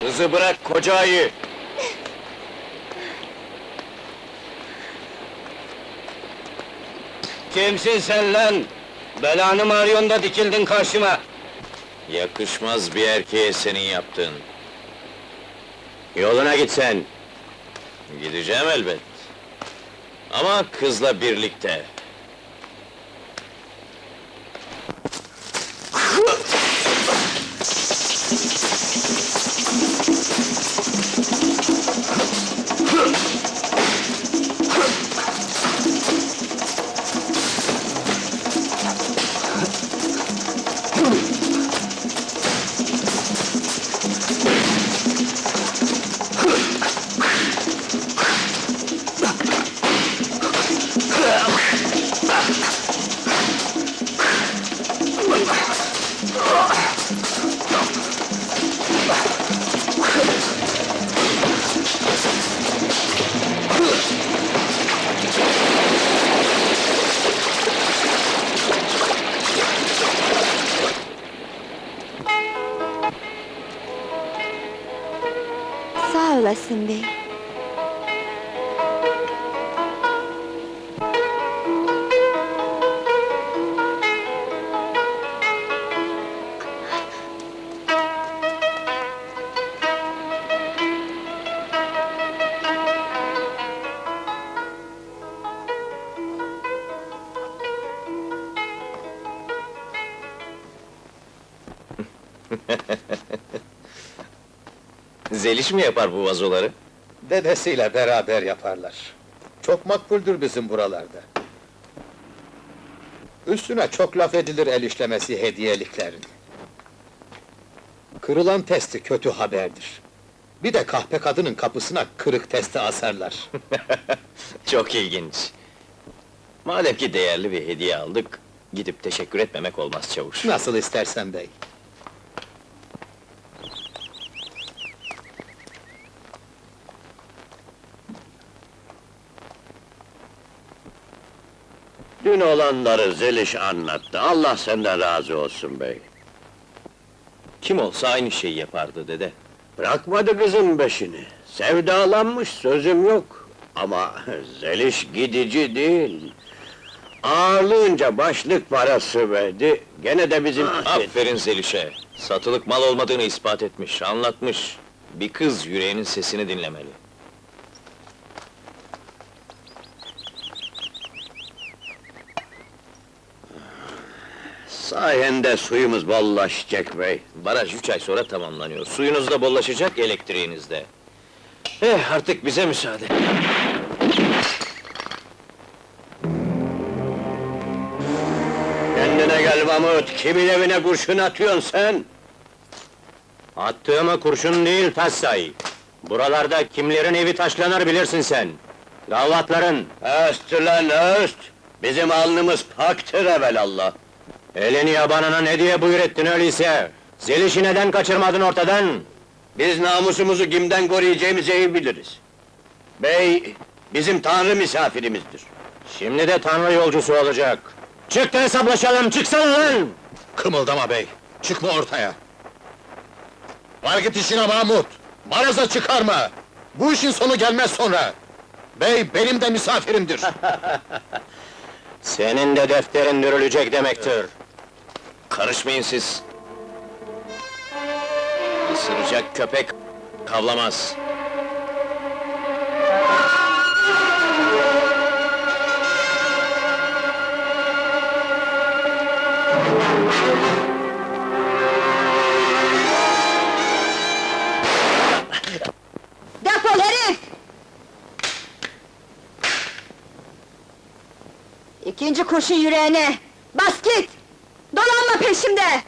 Kızı bırak koca ayı! Kimsin sen lan? Belanı mı arıyorsun da dikildin karşıma? Yakışmaz bir erkeğe senin yaptığın. Yoluna git sen. Gideceğim elbet. Ama kızla birlikte. Sağ olasın bey. Zeliş mi yapar bu vazoları? Dedesiyle beraber yaparlar. Çok makbuldür bizim buralarda. Üstüne çok laf edilir el işlemesi hediyeliklerin. Kırılan testi kötü haberdir. Bir de kahpe kadının kapısına kırık testi asarlar. Çok ilginç. Madem ki değerli bir hediye aldık, gidip teşekkür etmemek olmaz çavuş. Nasıl istersen bey. Dün olanları Zeliş anlattı. Allah senden razı olsun bey. Kim olsa aynı şeyi yapardı dede. Bırakmadı kızın beşini. Sevdalanmış sözüm yok. Ama Zeliş gidici değil. Ağırlığınca başlık parası verdi. Gene de bizim... Aferin Zeliş'e. Satılık mal olmadığını ispat etmiş, anlatmış. Bir kız yüreğinin sesini dinlemeli. Sayende suyumuz bollaşacak bey. Baraj üç ay sonra tamamlanıyor. Suyunuz da bollaşacak, elektriğiniz de. Eh, artık bize müsaade. Kendine gel Mahmut. Kimin evine kurşun atıyorsun sen? Attığıma kurşun değil Tassay. Buralarda kimlerin evi taşlanır bilirsin sen. Gavatların, Öst ulan öst! Bizim alnımız paktır evelallah. Elini yabanına ne diye buyur ettin öyleyse? Zeliş'i neden kaçırmadın ortadan? Biz namusumuzu kimden koruyacağımızı iyi biliriz. Bey, bizim tanrı misafirimizdir. Şimdi de tanrı yolcusu olacak. Çık da hesaplaşalım, çıksana lan! Kımıldama bey, çıkma ortaya. Var git işine Mahmut, baraza çıkarma! Bu işin sonu gelmez sonra! Bey benim de misafirimdir. Senin de defterin dürülecek demektir. Karışmayın siz. Isıracak köpek kavlamaz. Defol herif! İkinci kurşun yüreğine! Bas git! Dolanma peşimde!